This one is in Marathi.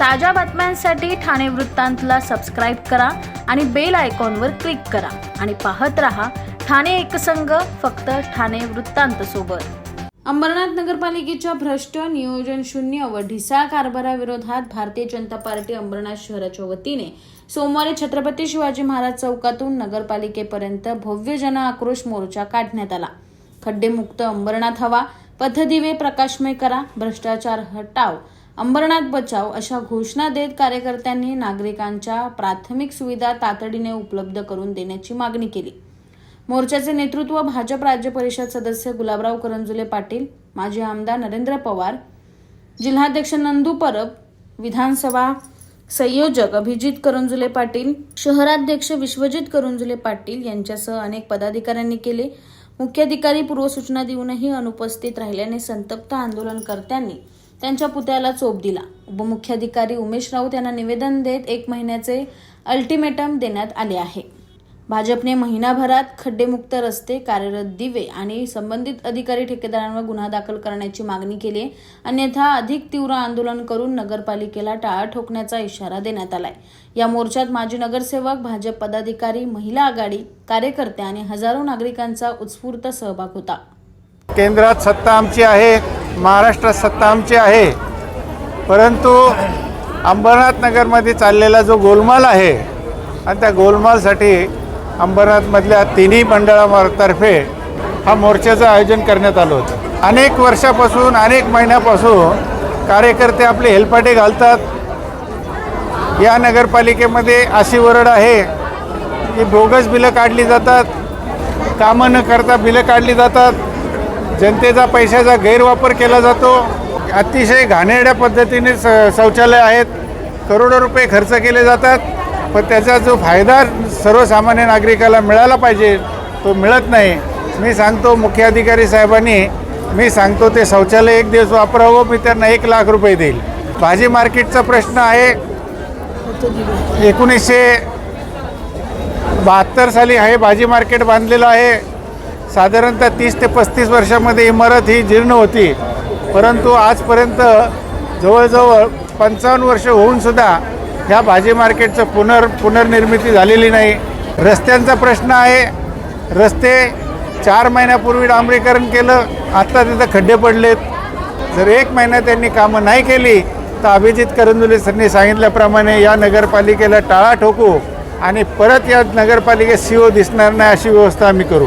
ताज्या बातम्यांसाठी ठाणे वृत्तांतला सबस्क्राईब करा आणि बेल आयकॉनवर क्लिक करा. आणि पाहत रहा ठाणे एकसंघ फक्त ठाणे वृत्तांत सोबत. अंबरनाथ नगरपालिकेच्या भ्रष्ट नियोजन शून्य व ढिसाळ कारभाराविरोधात भारतीय जनता पार्टी अंबरनाथ शहराच्या वतीने सोमवारी छत्रपती शिवाजी महाराज चौकातून नगरपालिकेपर्यंत भव्य जन आक्रोश मोर्चा काढण्यात आला. खड्डेमुक्त अंबरनाथ हवा पथदिवे प्रकाशमय करा भ्रष्टाचार हटाव अंबरनाथ बचाव अशा घोषणा देत कार्यकर्त्यांनी नागरिकांच्या प्राथमिक सुविधा तातडीने उपलब्ध करून देण्याची मागणी केली. मोर्चाचे नेतृत्व भाजप राज्य परिषद सदस्य गुलाबराव करंजुले पाटील माजी आमदार नरेंद्र पवार जिल्हाध्यक्ष नंदू परब विधानसभा संयोजक अभिजित करंजुले पाटील शहराध्यक्ष विश्वजित करंजुले पाटील यांच्यासह अनेक पदाधिकाऱ्यांनी केले. मुख्याधिकारी पूर्वसूचना देऊनही अनुपस्थित राहिल्याने संतप्त आंदोलनकर्त्यांनी त्यांच्या पुतळ्याला चोप दिला. उपमुख्याधिकारी उमेश राऊत यांना निवेदन देत एक महिन्याचे अल्टिमेटम देण्यात आले आहे. भाजपने महिनाभरात खड्डेमुक्त रस्ते कार्यरत दिवे आणि संबंधित अधिकारी ठेकेदारांवर गुन्हा दाखल करण्याची मागणी केली आहे. अन्यथा अधिक तीव्र आंदोलन करून नगरपालिकेला टाळा ठोकण्याचा इशारा देण्यात आलाय. या मोर्चात माजी नगरसेवक भाजप पदाधिकारी महिला आघाडी कार्यकर्ते आणि हजारो नागरिकांचा उत्स्फूर्त सहभाग होता. केंद्रात सत्ता आमची आहे. महाराष्ट्रात सत्ता आमची आहे. परंतु अंबरनाथ नगरमध्ये चाललेला जो गोलमाल आहे आणि त्या गोलमालसाठी अंबरनाथमधल्या तिन्ही मंडळातर्फे हा मोर्चाचं आयोजन करण्यात आलं होतं. अनेक वर्षापासून अनेक महिन्यापासून कार्यकर्ते आपले हेलपाटे घालतात. या नगरपालिकेमध्ये अशी वरड आहे की बोगस बिलं काढली जातात कामं न करता बिलं काढली जातात. जनतेचा पैशाचा गैरवापर केला जातो. अतिशय घाणेरड्या पद्धतीने स शौचालय आहेत. करोडो रुपये खर्च केले जातात. पण त्याचा जो फायदा सर्वसामान्य नागरिकाला मिळाला पाहिजे तो मिळत नाही. मी सांगतो मुख्याधिकारी साहेबांनी मी सांगतो ते शौचालय एक दिवस वापरावं मी त्यांना एक लाख रुपये देईल. भाजी मार्केटचा प्रश्न आहे. एकोणीसशे बहात्तर साली हे भाजी मार्केट बांधलेलं आहे. साधारणतः तीस ते पस्तीस वर्षामध्ये इमारत ही जीर्ण होती. परंतु आजपर्यंत जवळजवळ पंचावन्न वर्ष होऊनसुद्धा ह्या भाजी मार्केटचं पुनर् पुनर्निर्मिती झालेली नाही. रस्त्यांचा प्रश्न आहे. रस्ते चार महिन्यापूर्वी डांबरीकरण केलं आत्ता तिथं खड्डे पडलेत. जर एक महिना त्यांनी कामं नाही केली तर अभिजित करंजुले सरनी सांगितल्याप्रमाणे या नगरपालिकेला टाळा ठोकू आणि परत या नगरपालिकेत सीओ दिसणार नाही अशी व्यवस्था आम्ही करू.